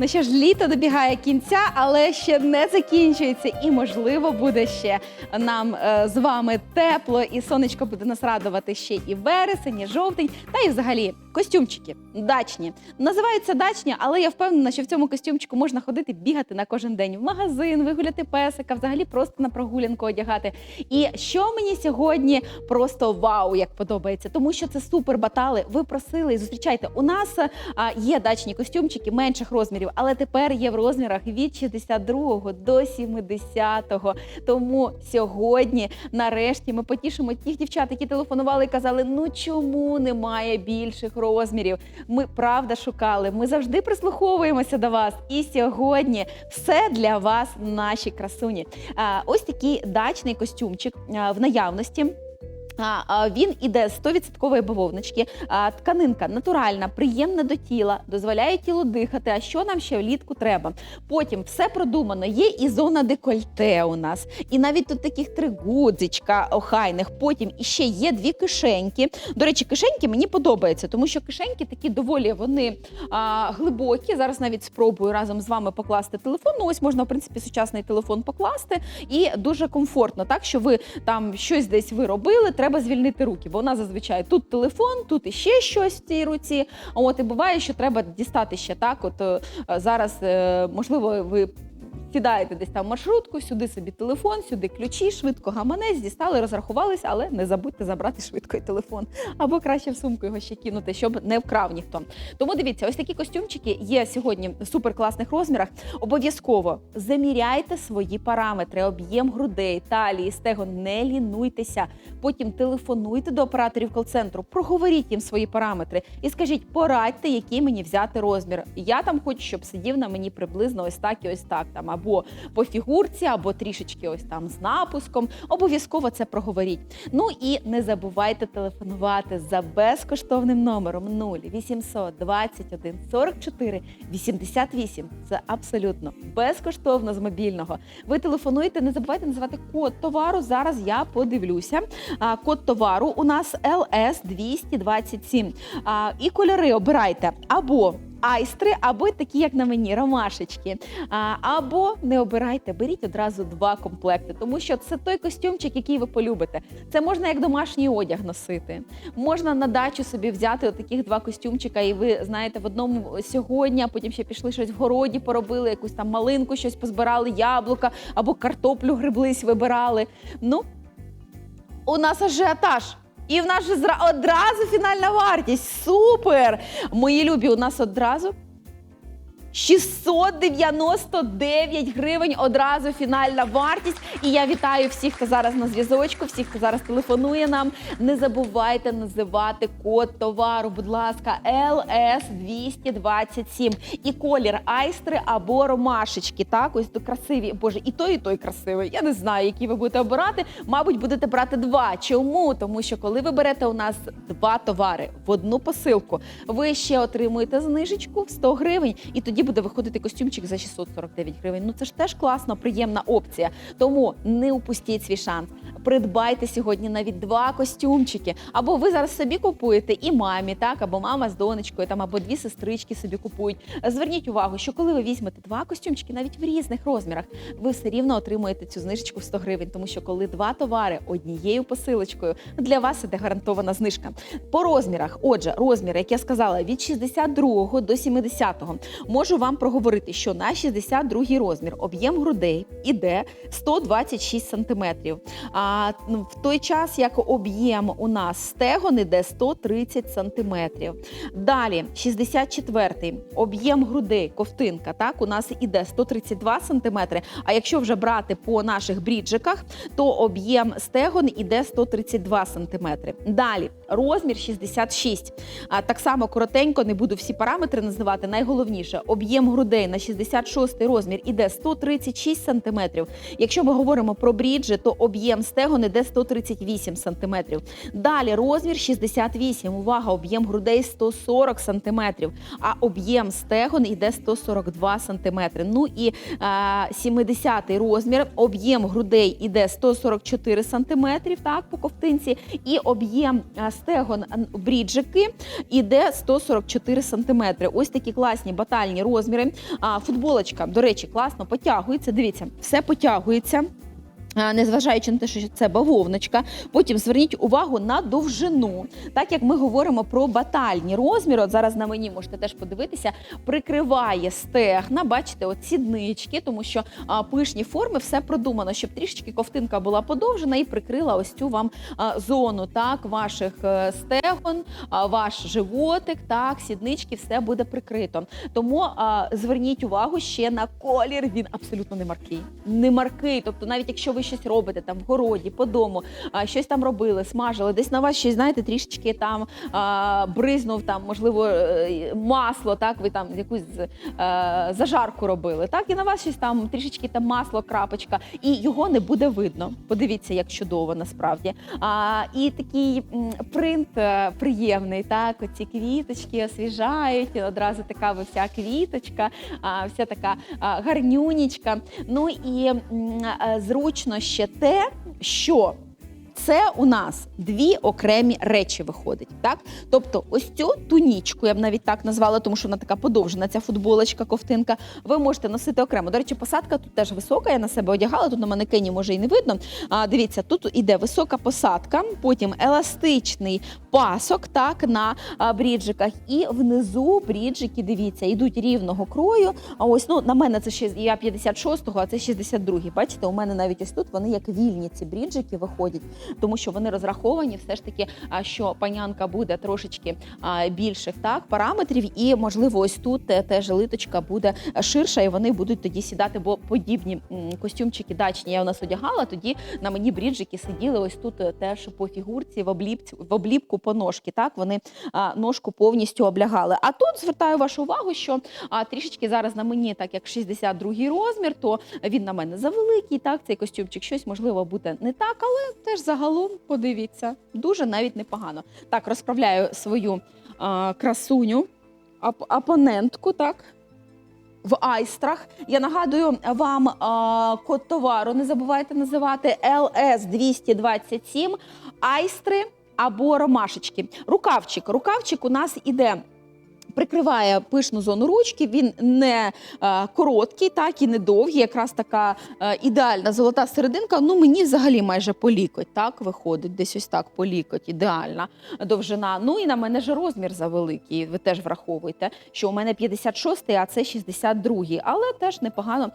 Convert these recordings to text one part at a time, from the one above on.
Ну що ж, літо добігає кінця, але ще не закінчується, і можливо буде ще нам е, з вами тепло, і сонечко буде нас радувати ще і вересень, і жовтень, та і взагалі костюмчики дачні. Називаються дачні, але я впевнена, що в цьому костюмчику можна ходити, бігати на кожен день в магазин, вигуляти песика, взагалі просто на прогулянку одягати. І що мені сьогодні просто вау, як подобається, тому що це супер батали. Ви просили і зустрічайте. У нас е, є дачні костюмчики менших розмірів, але тепер є в розмірах від 62 до 70. Тому сьогодні, нарешті, ми потішимо тих дівчат, які телефонували і казали: ну чому немає більших розмірів? Ми правда шукали. Ми завжди прислуховуємося до вас. І сьогодні все для вас, наші красуні. Ось такий дачний костюмчик в наявності. Він іде з 100% бавовнички, тканинка натуральна, приємна до тіла, дозволяє тілу дихати. А що нам ще влітку треба? Потім все продумано. Є і зона декольте у нас, і навіть тут таких три гудзичка охайних. Потім іще є дві кишеньки. До речі, кишеньки мені подобаються, тому що кишеньки такі доволі вони а, глибокі. Зараз навіть спробую разом з вами покласти телефон. Ну ось можна в принципі сучасний телефон покласти, і дуже комфортно, так що ви там щось десь ви робили, треба звільнити руки, бо вона зазвичай тут телефон, тут іще щось в цій руці. От і буває, що треба дістати ще так. От е, зараз е, можливо ви. Сідаєте десь там маршрутку, сюди собі телефон, сюди ключі, швидко гаманець, дістали, розрахувалися, але не забудьте забрати швидко і телефон. Або краще в сумку його ще кинути, щоб не вкрав ніхто. Тому дивіться, ось такі костюмчики є сьогодні в суперкласних розмірах. Обов'язково заміряйте свої параметри, об'єм грудей, талії, стегон, не лінуйтеся. Потім телефонуйте до операторів кол-центру, проговоріть їм свої параметри і скажіть, порадьте, який мені взяти розмір. Я там хочу, щоб сидів на мені приблизно ось так і ось так. Там або по фігурці, або трішечки ось там з напуском. Обов'язково це проговоріть. Ну і не забувайте телефонувати за безкоштовним номером 0800 21 44 88. Це абсолютно безкоштовно з мобільного. Ви телефонуєте, не забувайте називати код товару. Зараз я подивлюся. Код товару у нас LS 227. А, І кольори обирайте або айстри, або такі, як на мені, ромашечки. Або не обирайте, беріть одразу два комплекти, тому що це той костюмчик, який ви полюбите. Це можна як домашній одяг носити. Можна на дачу собі взяти таких два костюмчика, і ви знаєте, в одному сьогодні, а потім ще пішли щось в городі, поробили якусь там малинку, щось позбирали, яблука або картоплю гриблись, вибирали. Ну, у нас ажіотаж. І в нас же одразу фінальна вартість. Супер! Мої любі, у нас одразу 699 гривень одразу фінальна вартість. І я вітаю всіх, хто зараз на зв'язочку, всіх, хто зараз телефонує нам. Не забувайте називати код товару, будь ласка, LS227. І колір айстри або ромашечки. Так, ось то красиві. Боже, і той, і той красивий. Я не знаю, які ви будете обирати. Мабуть, будете брати два. Чому? Тому що коли ви берете у нас два товари в одну посилку, ви ще отримуєте знижечку в 100 гривень, і тоді буде виходити костюмчик за 649 гривень. Ну це ж теж класно, приємна опція. Тому не упустіть свій шанс. Придбайте сьогодні навіть два костюмчики. Або ви зараз собі купуєте і мамі, так, або мама з донечкою, там або дві сестрички собі купують. Зверніть увагу, що коли ви візьмете два костюмчики, навіть в різних розмірах, ви все рівно отримуєте цю знижечку в 100 гривень, тому що коли два товари однією посилочкою, для вас іде гарантована знижка. По розмірах, отже, розміри, як я сказала, від 62 до 70. Можу вам проговорити, що на 62 розмір об'єм грудей іде 126 сантиметрів. А ну, в той час як об'єм у нас стегон іде 130 сантиметрів. Далі 64-й об'єм грудей, ковтинка, так у нас іде 132 сантиметри. А якщо вже брати по наших бріджиках, то об'єм стегон іде 132 сантиметри. Далі розмір 66. А так само коротенько не буду всі параметри називати. Найголовніше грудей на 66 розмір іде 136 сантиметрів. Якщо ми говоримо про бріджі, то об'єм стегон іде 138 сантиметрів. Далі розмір 68. Увага, об'єм грудей 140 сантиметрів, а об'єм стегон іде 142 сантиметри. Ну і а, 70 розмір, об'єм грудей іде 144 сантиметрів, так, по ковтинці, і об'єм а, стегон бріджики іде 144 сантиметри. Ось такі класні батальні розміри. А, футболочка, до речі, класно потягується. Дивіться, все потягується. А, Незважаючи на те, що це бавовночка, потім зверніть увагу на довжину. Так як ми говоримо про батальні розміри, от зараз на мені можете теж подивитися, прикриває стегна, бачите, от сіднички, тому що а, пишні форми все продумано, щоб трішечки ковтинка була подовжена і прикрила ось цю вам а, зону так, ваших е, стегон, а, ваш животик, так, сіднички, все буде прикрито. Тому а, зверніть увагу ще на колір. Він абсолютно не маркий. Не маркий. Тобто, навіть якщо ви щось робите там в городі, по дому, а, щось там робили, смажили, десь на вас щось, знаєте, трішечки там а, бризнув, там, можливо, е, масло, так, ви там якусь е, зажарку робили. Так, і на вас щось там трішечки там масло, крапочка, і його не буде видно. Подивіться, як чудово насправді. А, і такий принт е, приємний, так, оці квіточки освіжають, одразу така вся квіточка, а, вся така а, гарнюнічка. Ну і м, е, ще те, що це у нас дві окремі речі виходить. Так? Тобто, ось цю тунічку, я б навіть так назвала, тому що вона така подовжена, ця футболочка, ковтинка. Ви можете носити окремо. До речі, посадка тут теж висока. Я на себе одягала, тут на манекені може і не видно. А, дивіться, тут іде висока посадка, потім еластичний пасок, так, на бріджиках. І внизу бріджики, дивіться, йдуть рівного крою. А ось ну на мене це ще я 56-го, а це 62-й. Бачите, у мене навіть ось тут вони як вільні ці бріджики виходять тому що вони розраховані все ж таки, що панянка буде трошечки більших так параметрів, і можливо, ось тут те- теж литочка буде ширша, і вони будуть тоді сідати, бо подібні костюмчики дачні я у нас одягала. Тоді на мені бріджики сиділи ось тут е, теж по фігурці в обліпці в обліпку по ножки. Так вони а, ножку повністю облягали. А тут звертаю вашу увагу, що а, трішечки зараз на мені, так як 62-й розмір, то він на мене завеликий. Так, цей костюмчик щось можливо буде не так, але теж загалом подивіться, дуже навіть непогано. Так, розправляю свою а, красуню, опонентку, так. В айстрах. Я нагадую вам а, код товару. Не забувайте називати LS 227 айстри або ромашечки. Рукавчик. Рукавчик у нас іде. Прикриває пишну зону ручки, він не е, короткий, так і не довгий, якраз така е, ідеальна золота серединка. Ну мені взагалі майже по лікоть, так виходить, десь ось так по лікоть, ідеальна довжина. Ну і на мене ж розмір завеликий. Ви теж враховуйте, що у мене 56-й, а це 62-й, але теж непогано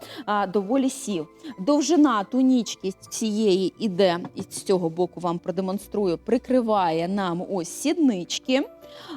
доволі сів. Довжина тунічки цієї іде, і з цього боку вам продемонструю, прикриває нам ось сіднички.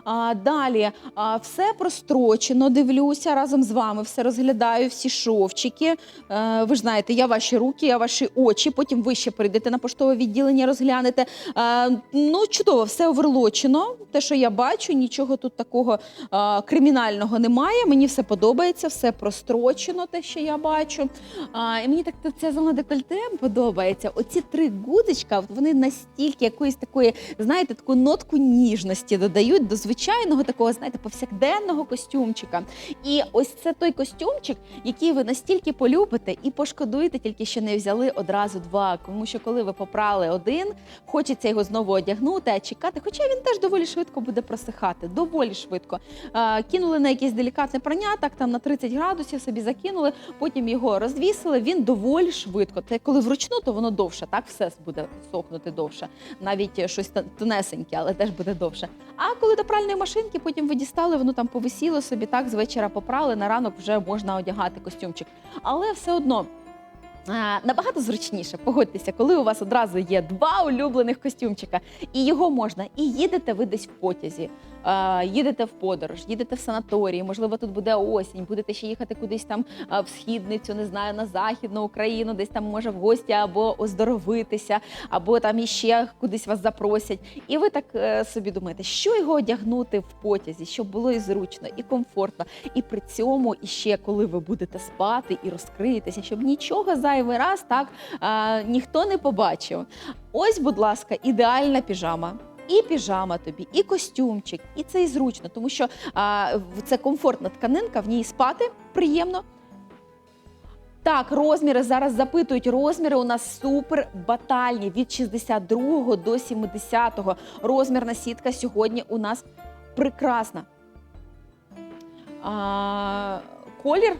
А, далі а, все прострочено, дивлюся разом з вами, все розглядаю, всі шовчики. Е, ви ж знаєте, я ваші руки, я ваші очі. Потім ви ще прийдете на поштове відділення, розглянете. Е, ну, чудово, все оверлочено. Те, що я бачу, нічого тут такого е, кримінального немає. Мені все подобається, все прострочено, те, що я бачу. А, і мені так ця зона декольте подобається. Оці три гудзичка, вони настільки якоїсь такої, знаєте, таку нотку ніжності додають до звичайного такого, знаєте, повсякденного костюмчика. І ось це той костюмчик, який ви настільки полюбите і пошкодуєте, тільки що не взяли одразу два. Тому що коли ви попрали один, хочеться його знову одягнути, а чекати. Хоча він теж доволі швидко буде просихати, доволі швидко. А, кинули на якесь делікатне прання, так там на 30 градусів собі закинули, потім його розвісили. Він доволі швидко. Це коли вручну, то воно довше, так все буде сохнути довше. Навіть щось тонесеньке, але теж буде довше. А коли до пральної машинки, потім ви дістали, воно там повисіло собі, так з вечора попрали, на ранок вже можна одягати костюмчик. Але все одно. Набагато зручніше, погодьтеся, коли у вас одразу є два улюблених костюмчика, і його можна, і їдете ви десь в потязі, їдете в подорож, їдете в санаторії, можливо, тут буде осінь, будете ще їхати кудись там е, в східницю, не знаю, на західну Україну, десь там може в гості або оздоровитися, або там іще кудись вас запросять. І ви так е, собі думаєте, що його одягнути в потязі, щоб було і зручно, і комфортно, і при цьому іще коли ви будете спати і розкриєтеся, щоб нічого зайвий раз так е, ніхто не побачив. Ось, будь ласка, ідеальна піжама. І піжама тобі, і костюмчик, і це і зручно, тому що а, це комфортна тканинка, в ній спати приємно. Так, розміри зараз запитують. Розміри у нас супер батальні від 62 до 70. Розмірна сітка сьогодні у нас прекрасна. А, колір.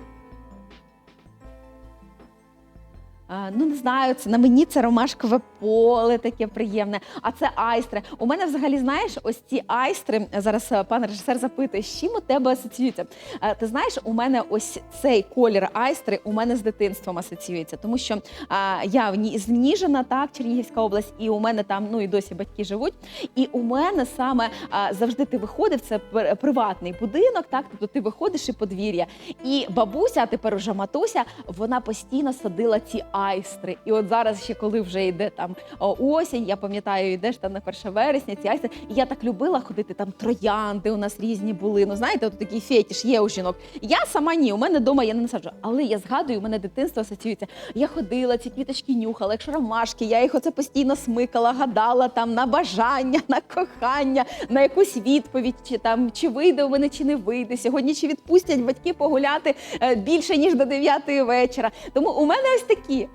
Ну, не знаю, це на мені це ромашкове поле таке приємне, а це айстри. У мене взагалі, знаєш, ось ці айстри. Зараз е, пан режисер запитує, з чим у тебе асоціюється. Е, Ти знаєш, у мене ось цей колір айстри у мене з дитинством асоціюється, тому що а, я з Ніжина, так, Чернігівська область, і у мене там ну і досі батьки живуть. І у мене саме а, завжди ти виходив, це приватний будинок, так, тобто ти виходиш і подвір'я. І бабуся, а тепер уже матуся, вона постійно садила ці айстри. І от зараз, ще коли вже йде там осінь, я пам'ятаю, йдеш там на 1 вересня, ці айстри. І я так любила ходити, там троянди у нас різні були. Ну знаєте, от такий фетіш є у жінок. Я сама ні, у мене вдома я не насаджу. Але я згадую, у мене дитинство асоціюється. Я ходила, ці квіточки нюхала, якщо ромашки, я їх оце постійно смикала, гадала там на бажання, на кохання, на якусь відповідь, чи там чи вийде у мене, чи не вийде. Сьогодні чи відпустять батьки погуляти е, більше ніж до 9 вечора. Тому у мене ось такі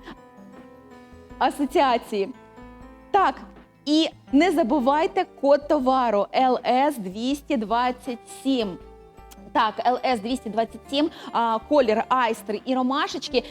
асоціації. Так. І не забувайте код товару LS 227. Так, ЛС 227, а, колір айстри і ромашечки.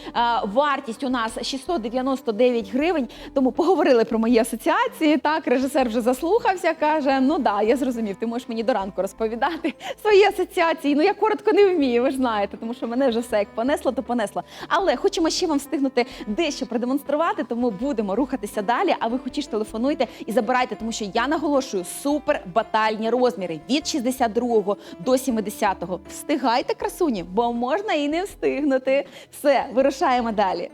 Вартість у нас 699 гривень. Тому поговорили про мої асоціації. Так, режисер вже заслухався, каже: ну да, я зрозумів, ти можеш мені до ранку розповідати свої асоціації. Ну я коротко не вмію, ви ж знаєте, тому що мене вже все як понесло, то понесло. Але хочемо ще вам встигнути дещо продемонструвати, тому будемо рухатися далі. А ви хочеш телефонуйте і забирайте, тому що я наголошую супер батальні розміри від 62 до 70. Встигайте, красуні, бо можна і не встигнути. Все, вирушаємо далі.